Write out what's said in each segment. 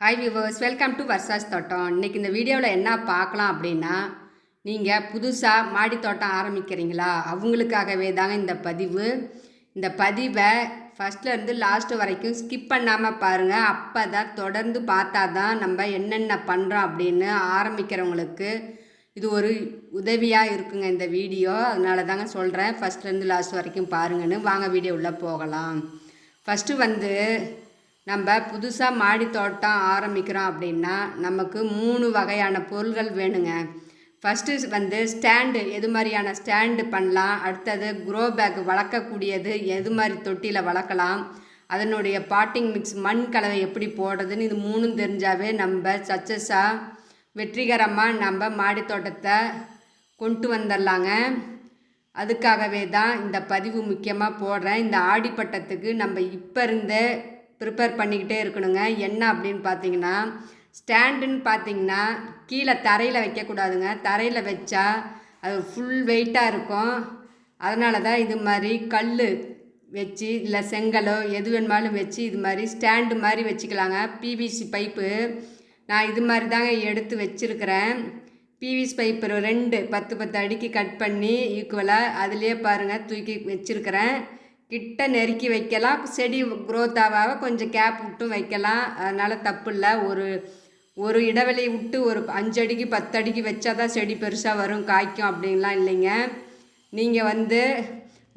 Hi viewers welcome to Varsha's தோட்டம் இன்றைக்கி இந்த வீடியோவில் என்ன பார்க்கலாம் அப்படின்னா நீங்கள் புதுசாக மாடி தோட்டம் ஆரம்பிக்கிறீங்களா? அவங்களுக்காகவே தாங்க இந்த பதிவு. இந்த பதிவை ஃபஸ்ட்லேருந்து லாஸ்ட் வரைக்கும் ஸ்கிப் பண்ணாமல் பாருங்கள் அப்போ தான் தொடர்ந்து பார்த்தா தான் நம்ம என்னென்ன பண்ணுறோம் அப்படின்னு ஆரம்பிக்கிறவங்களுக்கு இது ஒரு உதவியாக இருக்குங்க இந்த வீடியோ. அதனால தாங்க சொல்கிறேன் ஃபஸ்ட்லேருந்து லாஸ்ட் வரைக்கும் பாருங்கன்னு. வாங்க வீடியோ உள்ளே போகலாம். ஃபஸ்ட்டு வந்து நம்ம புதுசாக மாடி தோட்டம் ஆரம்பிக்கிறோம் அப்படின்னா நமக்கு மூணு வகையான பொருள்கள் வேணுங்க. ஃபஸ்ட்டு வந்து ஸ்டாண்டு எது மாதிரியான ஸ்டாண்டு பண்ணலாம். அடுத்தது க்ரோ பேக் வளர்க்கக்கூடியது எது மாதிரி தொட்டியில் வளர்க்கலாம். அதனுடைய பாட்டிங் மிக்ஸ் மண் கலவை எப்படி போடுறதுன்னு இது மூணும் தெரிஞ்சாவே நம்ம சக்ஸஸாக வெற்றிகரமாக நம்ம மாடி தோட்டத்தை கொண்டு வந்துடலாங்க. அதுக்காகவே தான் இந்த பதிவு முக்கியமாக போடுறேன். இந்த ஆடிப்பட்டத்துக்கு நம்ம இப்போ இருந்தே ப்ரிப்பேர் பண்ணிக்கிட்டே இருக்கணுங்க. என்ன அப்படின்னு பார்த்தீங்கன்னா ஸ்டாண்டுன்னு பார்த்தீங்கன்னா கீழே தரையில் வைக்கக்கூடாதுங்க. தரையில் வச்சா அது ஃபுல் வெயிட்டாக இருக்கும். அதனால தான் இது மாதிரி கல் வச்சு இல்லை செங்கலோ எது வேணுமாலும் வச்சு இது மாதிரி ஸ்டாண்டு மாதிரி வச்சுக்கலாங்க. பிவிசி பைப்பு நான் இது மாதிரி தாங்க எடுத்து வச்சுருக்கிறேன். பிவிசி பைப்பு ரெண்டு பத்து பத்து அடிக்கு கட் பண்ணி ஈக்குவலாக அதுலேயே பாருங்கள் தூக்கி வச்சுருக்கிறேன். கிட்ட நெருக்கி வைக்கலாம். செடி க்ரோத் ஆக கொஞ்சம் கேப் விட்டும் வைக்கலாம். அதனால் தப்பு இல்லை. ஒரு ஒரு இடைவெளி விட்டு ஒரு அஞ்சு அடிக்கு பத்து அடிக்கு வச்சா தான் செடி பெருசாக வரும். காய்க்கும் அப்படின்லாம் இல்லைங்க. நீங்கள் வந்து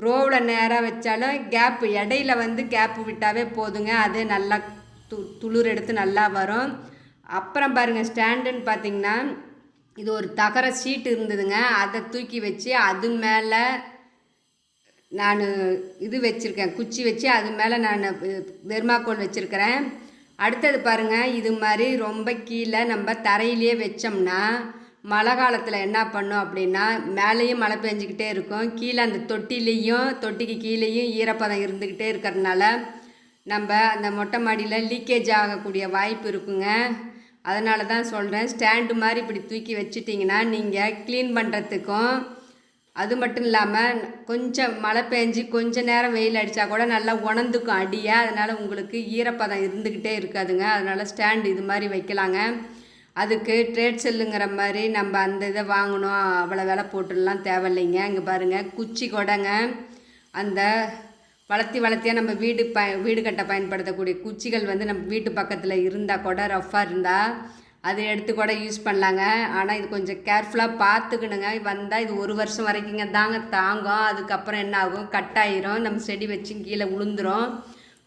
ரோவில் நேராக வச்சாலும் கேப்பு இடையில வந்து கேப்பு விட்டாவே போதுங்க. அது நல்லா து துளிர் எடுத்து நல்லா வரும். அப்புறம் பாருங்கள் ஸ்டாண்டுன்னு பார்த்தீங்கன்னா இது ஒரு தகர சீட்டு இருந்ததுங்க. அதை தூக்கி வச்சு அது மேலே நான் இது வச்சுருக்கேன் குச்சி வச்சு அது மேலே நான் வெர்மாக்கோல் வச்சுருக்கிறேன். அடுத்தது பாருங்கள் இது மாதிரி ரொம்ப கீழே நம்ம தரையிலேயே வச்சோம்னா மழை காலத்தில் என்ன பண்ணும் அப்படின்னா மேலேயும் மழை பெஞ்சிக்கிட்டே இருக்கும். கீழே அந்த தொட்டிலையும் தொட்டிக்கு கீழேயும் ஈரப்பதம் இருந்துக்கிட்டே இருக்கிறதுனால நம்ம அந்த மொட்டை மாடியில் லீக்கேஜ் ஆகக்கூடிய வாய்ப்பு இருக்குங்க. அதனால தான் சொல்கிறேன் ஸ்டாண்டு மாதிரி இப்படி தூக்கி வச்சுட்டிங்கன்னா நீங்கள் க்ளீன் பண்ணுறதுக்கும் அது மட்டும் இல்லாமல் கொஞ்சம் மழை பெஞ்சி கொஞ்ச நேரம் வெயில் அடித்தா கூட நல்லா உணர்ந்துக்கும் அடியாக அதனால் உங்களுக்கு ஈரப்பதம் இருந்துக்கிட்டே இருக்காதுங்க. அதனால் ஸ்டாண்டு இது மாதிரி வைக்கலாங்க. அதுக்கு ட்ரேட் செல்லுங்கிற மாதிரி நம்ம அந்த இதை வாங்கணும். அவ்வளோ விலை போட்டுடலாம் தேவையில்லைங்க. இங்கே பாருங்கள் குச்சி கொடைங்க. அந்த வளர்த்தி வளர்த்தியாக நம்ம வீடு ப வீடு கட்ட பயன்படுத்தக்கூடிய குச்சிகள் வந்து நம்ம வீட்டு பக்கத்தில் இருந்தால் கூட ரஃப்பாக இருந்தால் அதை எடுத்து கூட யூஸ் பண்ணலாங்க. ஆனால் இது கொஞ்சம் கேர்ஃபுல்லாக பார்த்துக்கணுங்க. வந்தால் இது ஒரு வருஷம் வரைக்குங்க. தாங்க தாங்கும். அதுக்கப்புறம் என்ன ஆகும்? கட் ஆயிரும். நம்ம செடி வச்சு கீழே விழுந்துரும்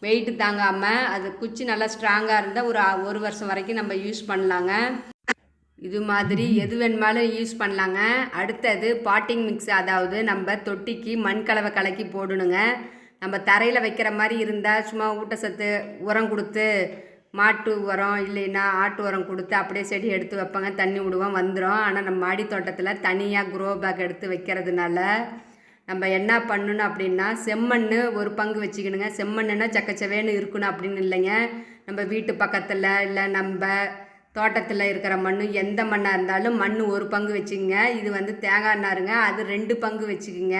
வெயிட்டு தாங்காமல் அது குச்சி நல்லா ஸ்ட்ராங்காக இருந்தால் ஒரு ஒரு வருஷம் வரைக்கும் நம்ம யூஸ் பண்ணலாங்க. இது மாதிரி எது வேணுமாலும் யூஸ் பண்ணலாங்க. அடுத்தது பாட்டிங் மிக்ஸ் அதாவது நம்ம தொட்டிக்கு மண் கலவை கலக்கி போடணுங்க. நம்ம தரையில் வைக்கிற மாதிரி இருந்தால் சும்மா ஊட்டச்சத்து உரம் கொடுத்து மாட்டு உரம் இல்லைன்னா ஆட்டு உரம் கொடுத்து அப்படியே செடி எடுத்து வைப்பாங்க தண்ணி விடுவோம் வந்துடும் ஆனால் நம்ம மாடி தோட்டத்தில் தனியாக குரோ பேக் எடுத்து வைக்கிறதுனால நம்ம என்ன பண்ணணும் அப்படின்னா செம்மண் ஒரு பங்கு வச்சுக்கணுங்க. செம்மண்ணுனா சக்கச்சவேன்னு இருக்கணும் அப்படின்னு இல்லைங்க. நம்ம வீட்டு பக்கத்தில் இல்லை நம்ம தோட்டத்தில் இருக்கிற மண் எந்த மண்ணாக இருந்தாலும் மண் ஒரு பங்கு வச்சுக்கோங்க. இது வந்து தேங்காய் நாருங்க. அது ரெண்டு பங்கு வச்சுக்கோங்க.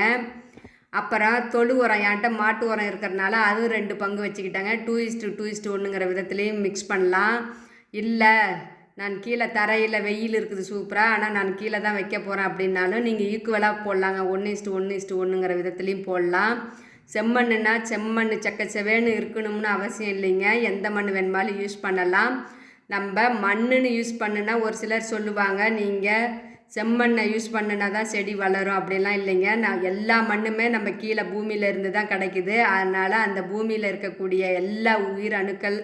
அப்புறம் தொழு உரம் என்கிட்ட மாட்டு உரம் இருக்கிறனால அதுவும் ரெண்டு பங்கு வச்சுக்கிட்டாங்க. Two is to two is to ஒன்றுங்கிற விதத்துலேயும் மிக்ஸ் பண்ணலாம். இல்லை நான் கீழே தரையில் வெயில் இருக்குது சூப்பராக ஆனால் நான் கீழே தான் வைக்க போகிறேன் அப்படின்னாலும் நீங்கள் ஈக்குவலாக போடலாங்க. ஒன்று இஸ்ட்டு ஒன்று இஸ்ட்டு ஒன்றுங்கிற விதத்துலேயும் போடலாம். செம்மண்ணுனா செம்மண் செக்க இருக்கணும்னு அவசியம் இல்லைங்க. எந்த மண் வேணுமாலும் யூஸ் பண்ணலாம். நம்ம மண்ணுன்னு யூஸ் பண்ணுனா ஒரு சிலர் சொல்லுவாங்க நீங்கள் செம்மண்ணை யூஸ் பண்ணினா தான் செடி வளரும் அப்படிலாம் இல்லைங்க. நான் எல்லா மண்ணுமே நம்ம கீழே பூமியிலேருந்து தான் கிடைக்குது. அதனால் அந்த பூமியில் இருக்கக்கூடிய எல்லா உயிர் அணுக்கள்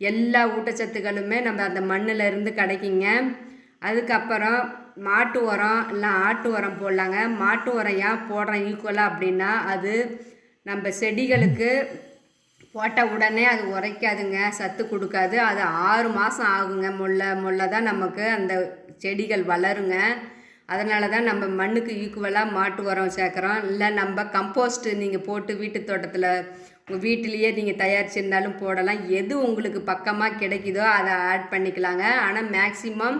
எல்லா ஊட்டச்சத்துக்களுமே நம்ம அந்த மண்ணில் இருந்து கிடைக்குங்க. அதுக்கப்புறம் மாட்டு உரம் இல்லை ஆட்டு உரம் போடலாங்க. மாட்டு உரம் ஏன் போடுறேன் ஈக்குவலாக அப்படின்னா அது நம்ம செடிகளுக்கு போட்ட உடனே அது உரைக்காதுங்க சத்து கொடுக்காது. அது ஆறு மாதம் ஆகுங்க. முல்லை முல்லை தான் நமக்கு அந்த செடிகள் வளருங்க. அதனால தான் நம்ம மண்ணுக்கு ஈக்குவலாக மாட்டு உரம் சேர்க்குறோம். இல்லை நம்ம கம்போஸ்ட்டு நீங்கள் போட்டு வீட்டு தோட்டத்தில் உங்கள் வீட்டிலையே நீங்கள் தயாரிச்சிருந்தாலும் போடலாம். எது உங்களுக்கு பக்கமாக கிடைக்குதோ அதை ஆட் பண்ணிக்கலாங்க. ஆனால் மேக்ஸிமம்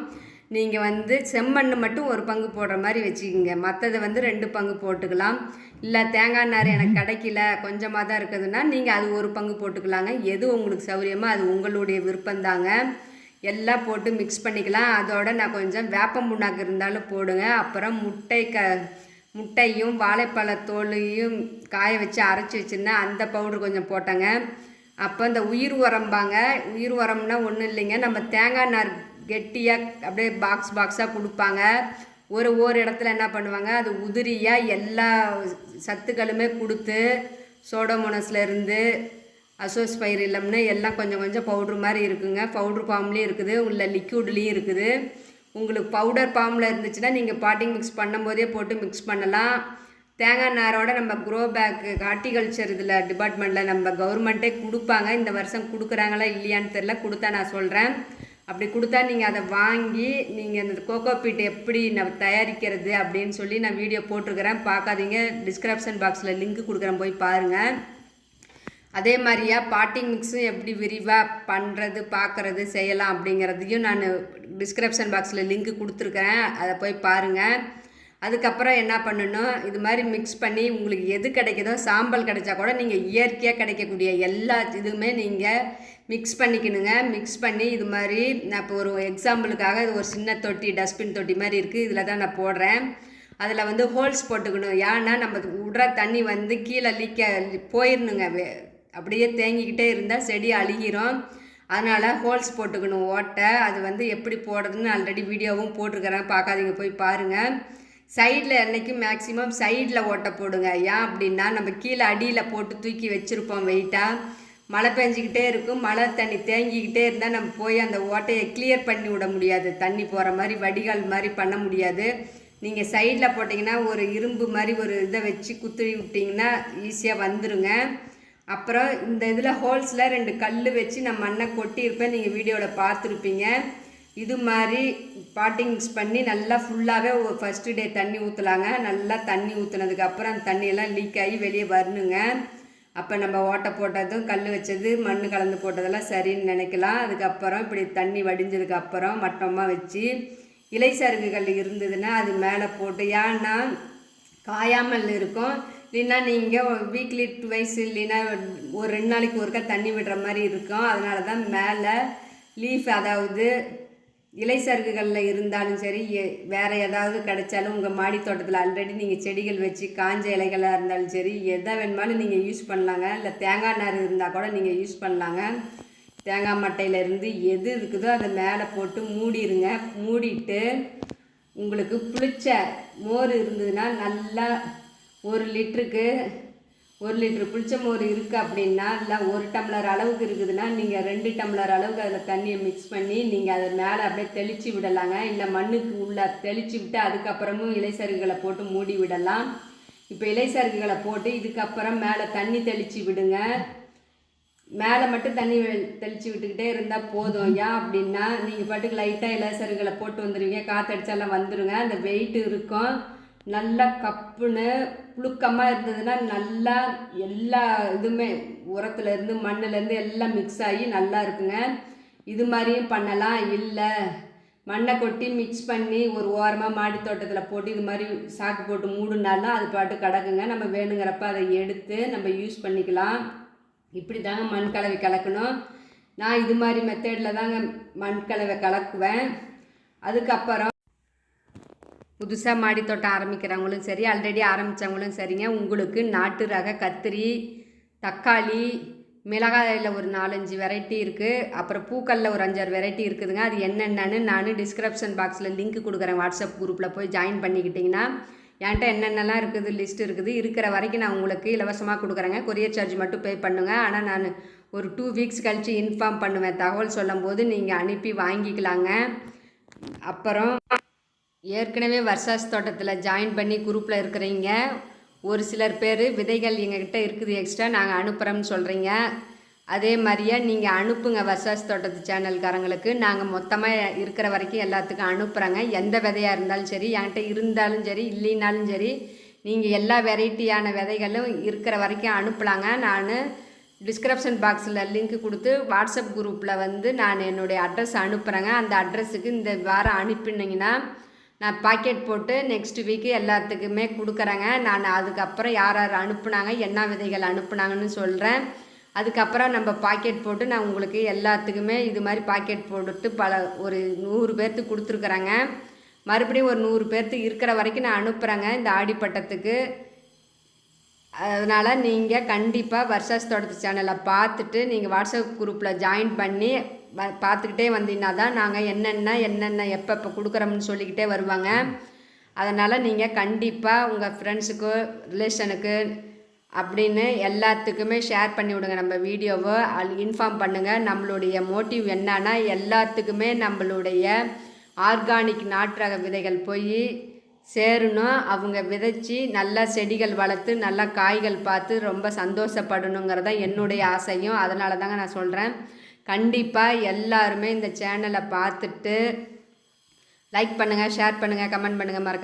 நீங்கள் வந்து செம்மண் மட்டும் ஒரு பங்கு போடுற மாதிரி வச்சுக்கோங்க. மற்றதை வந்து ரெண்டு பங்கு போட்டுக்கலாம். இல்லை தேங்காய் நார் எனக்கு கிடைக்கல கொஞ்சமாக தான் இருக்குதுன்னா நீங்கள் அது ஒரு பங்கு போட்டுக்கலாங்க. எது உங்களுக்கு சௌரியமோ அது உங்களுடைய விருப்பம்தாங்க எல்லாம் போட்டு மிக்ஸ் பண்ணிக்கலாம். அதோட நான் கொஞ்சம் வேப்பம் புண்ணாக்கு இருந்தாலும் போடுங்க. அப்புறம் முட்டை க முட்டையும் வாழைப்பழ தோலையும் காய வச்சு அரைச்சி வச்சுருந்தேன் அந்த பவுடர் கொஞ்சம் போட்டேங்க. அப்போ இந்த உயிர் உரம்பாங்க. உயிர் உரம்னா ஒன்றும் இல்லைங்க. நம்ம தேங்காய் நார் கெட்டியாக அப்படியே பாக்ஸ் பாக்ஸாக கொடுப்பாங்க. ஒரு ஒரு இடத்துல என்ன பண்ணுவாங்க? அது உதிரியாக எல்லா சத்துக்களுமே கொடுத்து சோடோமோனஸ்ல இருந்து இல்லம்னு எல்லாம் கொஞ்சம் கொஞ்சம் பவுட்ரு மாதிரி இருக்குங்க. பவுட்ரு ஃபார்ம்லேயும் இருக்குது. உள்ள லிக்யூட்லேயும் இருக்குது. உங்களுக்கு பவுடர் ஃபார்மில் இருந்துச்சுன்னா நீங்கள் பாட்டிங் மிக்ஸ் பண்ணும்போதே போட்டு மிக்ஸ் பண்ணலாம். தேங்காய் நாரோட நம்ம க்ரோ பேக்கு ஹார்ட்டிகல்ச்சர் இதில் டிபார்ட்மெண்ட்டில் நம்ம கவர்மெண்ட்டே கொடுப்பாங்க. இந்த வருஷம் கொடுக்குறாங்களா இல்லையான்னு தெரில கொடுத்தா நான் சொல்கிறேன் அப்படி கொடுத்தா நீங்கள் அதை வாங்கி நீங்கள் அந்த கோகோ பீட் எப்படி நம்ம தயாரிக்கிறது அப்படின்னு சொல்லி நான் வீடியோ போட்டிருக்கிறேன். பார்க்காதீங்க. டிஸ்கிரிப்ஷன் பாக்ஸில் லிங்க் கொடுக்குறேன். போய் பாருங்கள் அதே மாதிரியா பாட்டிங் மிக்ஸும் எப்படி விரிவாக பண்ணுறது பார்க்குறது செய்யலாம் அப்படிங்கிறதையும் நான் டிஸ்கிரிப்ஷன் பாக்ஸில் லிங்க் கொடுத்துருக்குறேன். அதை போய் பாருங்கள் அதுக்கப்புறம் என்ன பண்ணணும்? இது மாதிரி மிக்ஸ் பண்ணி உங்களுக்கு எது கிடைக்குதோ சாம்பல் கிடைச்சா கூட நீங்கள் இயற்கையாக கிடைக்கக்கூடிய எல்லா இதுவுமே நீங்கள் மிக்ஸ் பண்ணிக்கணுங்க. மிக்ஸ் பண்ணி இது மாதிரி நான் இப்போ ஒரு எக்ஸாம்பிளுக்காக இது ஒரு சின்ன தொட்டி டஸ்ட்பின் தொட்டி மாதிரி இருக்குது இதில் தான் நான் போடுறேன். அதில் வந்து ஹோல்ஸ் போட்டுக்கணும். ஏன்னா நம்ம விடுற தண்ணி வந்து கீழே லீக்க போயிடணுங்க அப்படியே தேங்கிக்கிட்டே இருந்தால் செடி அழுகிரும். அதனால் ஹோல்ஸ் போட்டுக்கணும். ஓட்டை அது வந்து எப்படி போடுறதுன்னு ஆல்ரெடி வீடியோவும் போட்டிருக்கிறேன். பார்க்காதீங்க போய் பாருங்கள் சைடில் என்றைக்கும் மேக்ஸிமம் சைடில் ஓட்டை போடுங்க. ஏன் அப்படின்னா நம்ம கீழே அடியில் போட்டு தூக்கி வச்சுருப்போம் வெயிட்டாக மழை பெஞ்சிக்கிட்டே இருக்கும். மழை தண்ணி தேங்கிக்கிட்டே இருந்தால் நம்ம போய் அந்த ஓட்டையை கிளியர் பண்ணி விட முடியாது. தண்ணி போகிற மாதிரி வடிகால் மாதிரி பண்ண முடியாது. நீங்கள் சைடில் போட்டிங்கன்னா ஒரு இரும்பு மாதிரி ஒரு இதை வச்சு குத்துவி விட்டிங்கன்னா ஈஸியாக வந்துருங்க. அப்புறம் இந்த இதில் ஹோல்ஸில் ரெண்டு கல் வச்சு நான் மண்ணை கொட்டியிருப்பேன் நீங்கள் வீடியோவில் பார்த்துருப்பீங்க. இது மாதிரி பாட்டிங்ஸ் பண்ணி நல்லா ஃபுல்லாகவே ஃபஸ்ட்டு டே தண்ணி ஊற்றலாங்க நல்லா தண்ணி ஊற்றுனதுக்கப்புறம் அந்த தண்ணியெல்லாம் லீக் ஆகி வெளியே வரணுங்க. அப்போ நம்ம ஓட்டை போட்டதும் கல் வச்சது மண் கலந்து போட்டதெல்லாம் சரின்னு நினைக்கலாம். அதுக்கப்புறம் இப்படி தண்ணி வடிஞ்சதுக்கு அப்புறம் மட்டமாக வச்சு இலை சருகுகள் இருந்ததுன்னா அது மேலே போட்டு ஏன்னா காயாமல் இருக்கும். இல்லைன்னா நீங்கள் வீக்லி டுவைஸ் இல்லைன்னா ஒரு ரெண்டு நாளைக்கு ஒருக்கா தண்ணி விடுற மாதிரி இருக்கும். அதனால தான் மேலே லீஃப் அதாவது இலை சருகுகளில் இருந்தாலும் சரி எ- ஏதாவது கிடைச்சாலும் உங்கள் மாடி தோட்டத்தில் ஆல்ரெடி நீங்கள் செடிகள் வச்சு காஞ்ச இலைகளாக இருந்தாலும் சரி எதை வேணுமாலும் நீங்கள் யூஸ் பண்ணலாங்க. இல்லை தேங்காய் நார் இருந்தால் கூட நீங்கள் யூஸ் பண்ணலாங்க. தேங்காய் மட்டையில இருந்து எது இருக்குதோ அதை மேலே போட்டு மூடிடுங்க மூடிட்டு உங்களுக்கு புளிச்ச மோர் இருந்ததுன்னா நல்லா ஒரு லிட்டருக்கு ஒரு லிட்டர் புளிச்ச மோர் இருக்குது அப்படின்னா இல்லை ஒரு டம்ளர் அளவுக்கு இருக்குதுன்னா நீங்கள் ரெண்டு டம்ளர் அளவுக்கு அதில் தண்ணியை மிக்ஸ் பண்ணி நீங்கள் அதை மேலே அப்படியே தெளித்து விடலாங்க. இல்லை மண்ணுக்கு உள்ள தெளித்து விட்டு அதுக்கப்புறமும் இலைசருகுகளை போட்டு மூடி விடலாம். இப்போ இலைசருகுகளை போட்டு இதுக்கப்புறம் மேலே தண்ணி தெளித்து விடுங்க. மேலே மட்டும் தண்ணி தெளித்து விட்டுக்கிட்டே இருந்தால் போதும். ஏன் அப்படின்னா நீங்கள் பாட்டுக்கு லைட்டாக இலசருகளை போட்டு வந்துடுவீங்க காற்றடிச்சாலாம் வந்துடுங்க அந்த வெயிட் இருக்கும். நல்லா கப்புன்னு புழுக்கமாக இருந்ததுன்னா நல்லா எல்லா இதுவுமே உரத்துலேருந்து மண்ணுலேருந்து எல்லாம் மிக்ஸ் ஆகி நல்லா இருக்குங்க. இது மாதிரியும் பண்ணலாம். இல்லை மண்ணை கொட்டி மிக்ஸ் பண்ணி ஒரு ஓரமாக மாடி தோட்டத்தில் போட்டு இது மாதிரி சாக்கு போட்டு மூடுனாலும் அது பாட்டு கிடக்குங்க. நம்ம வேணுங்கிறப்ப அதை எடுத்து நம்ம யூஸ் பண்ணிக்கலாம். இப்படி தாங்க மண் கலவை கலக்கணும். நான் இது மாதிரி மெத்தேடில் தாங்க மண் கலவை கலக்குவேன். அதுக்கப்புறம் புதுசாக மாடி தோட்டம் ஆரம்பிக்கிறவங்களும் சரி ஆல்ரெடி ஆரம்பித்தவங்களும் சரிங்க. உங்களுக்கு நாட்டு ரக கத்திரி தக்காளி மிளகாயில் ஒரு நாலஞ்சு வெரைட்டி இருக்குது அப்புறம் பூக்களில் ஒரு அஞ்சாறு வெரைட்டி இருக்குதுங்க. அது என்னென்னு நான் டிஸ்கிரிப்ஷன் பாக்ஸில் லிங்க் கொடுக்குறேன். வாட்ஸ்அப் குரூப்பில் போய் ஜாயின் பண்ணிக்கிட்டிங்கன்னா என்கிட்ட என்னென்னலாம் இருக்குது லிஸ்ட் இருக்குது இருக்கிற வரைக்கும் நான் உங்களுக்கு இலவசமாக கொடுக்குறேங்க. கொரியர் சார்ஜ் மட்டும் பே பண்ணுங்க. ஆனால் நான் ஒரு டூ வீக்ஸ் கழித்து இன்ஃபார்ம் பண்ணுவேன். தகவல் சொல்லும்போது நீங்கள் அனுப்பி வாங்கிக்கலாங்க. அப்புறம் ஏற்கனவே வர்ஷாஸ் தோட்டத்தில் ஜாயின் பண்ணி குரூப்பில் இருக்கிறீங்க. ஒரு சிலர் பேர் விதைகள் எங்ககிட்ட இருக்குது எக்ஸ்ட்ரா நாங்கள் அனுப்புகிறோம்னு சொல்கிறீங்க அதே மாதிரியே நீங்கள் அனுப்புங்க வர்ஷாஸ் தோட்டத்து சேனல்காரங்களுக்கு. நாங்கள் மொத்தமாக இருக்கிற வரைக்கும் எல்லாத்துக்கும் அனுப்புகிறோங்க எந்த விதையாக இருந்தாலும் சரி என்கிட்ட இருந்தாலும் சரி இல்லைனாலும் சரி நீங்கள் எல்லா வெரைட்டியான விதைகளும் இருக்கிற வரைக்கும் அனுப்பலாங்க. நான் டிஸ்கிரிப்ஷன் பாக்ஸில் லிங்க் கொடுத்து வாட்ஸ்அப் குரூப்பில் வந்து நான் என்னுடைய அட்ரஸ் அனுப்புகிறேங்க அந்த அட்ரஸுக்கு இந்த வாரம் அனுப்பினீங்கன்னா நான் பாக்கெட் போட்டு நெக்ஸ்ட் வீக்கு எல்லாத்துக்குமே கொடுக்குறேங்க. நான் அதுக்கப்புறம் யார் யார் அனுப்புனாங்க என்ன விதைகள் அனுப்புனாங்கன்னு சொல்கிறேன் அதுக்கப்புறம் நம்ம பாக்கெட் போட்டு நான் உங்களுக்கு எல்லாத்துக்குமே இது மாதிரி பாக்கெட் போட்டுட்டு பல ஒரு நூறு பேர்த்துக்கு கொடுத்துருக்குறேங்க. மறுபடியும் ஒரு நூறு பேர்த்துக்கு இருக்கிற வரைக்கும் நான் அனுப்புகிறேங்க இந்த ஆடிப்பட்டத்துக்கு. அதனால் நீங்கள் கண்டிப்பாக வர்ஷாஸ் தொடர்ச்சி சேனலை பார்த்துட்டு நீங்கள் வாட்ஸ்அப் குரூப்பில் ஜாயின் பண்ணி பார்த்துக்கிட்டே வந்தீங்கன்னா தான் நாங்கள் என்னென்ன என்னென்ன எப்பப்போ கொடுக்குறோம்னு சொல்லிக்கிட்டே வருவாங்க. அதனால் நீங்கள் கண்டிப்பாக உங்கள் ஃப்ரெண்ட்ஸுக்கு ரிலேஷனுக்கு அப்படின்னு எல்லாத்துக்குமே ஷேர் பண்ணி விடுங்க. நம்ம வீடியோவை அது இன்ஃபார்ம் பண்ணுங்கள் நம்மளுடைய மோட்டிவ் என்னன்னா எல்லாத்துக்குமே நம்மளுடைய ஆர்கானிக் நாட்டு விதைகள் போய் சேரணும். அவங்க விதைச்சி நல்லா செடிகள் வளர்த்து நல்லா காய்கள் பார்த்து ரொம்ப சந்தோஷப்படணுங்கிறதான் என்னுடைய ஆசையும். அதனால தாங்க நான் சொல்கிறேன் கண்டிப்பாக எல்லாருமே இந்த சேனலை பார்த்துட்டு லைக் பண்ணுங்கள் ஷேர் பண்ணுங்கள் கமெண்ட் பண்ணுங்கள் மறக்க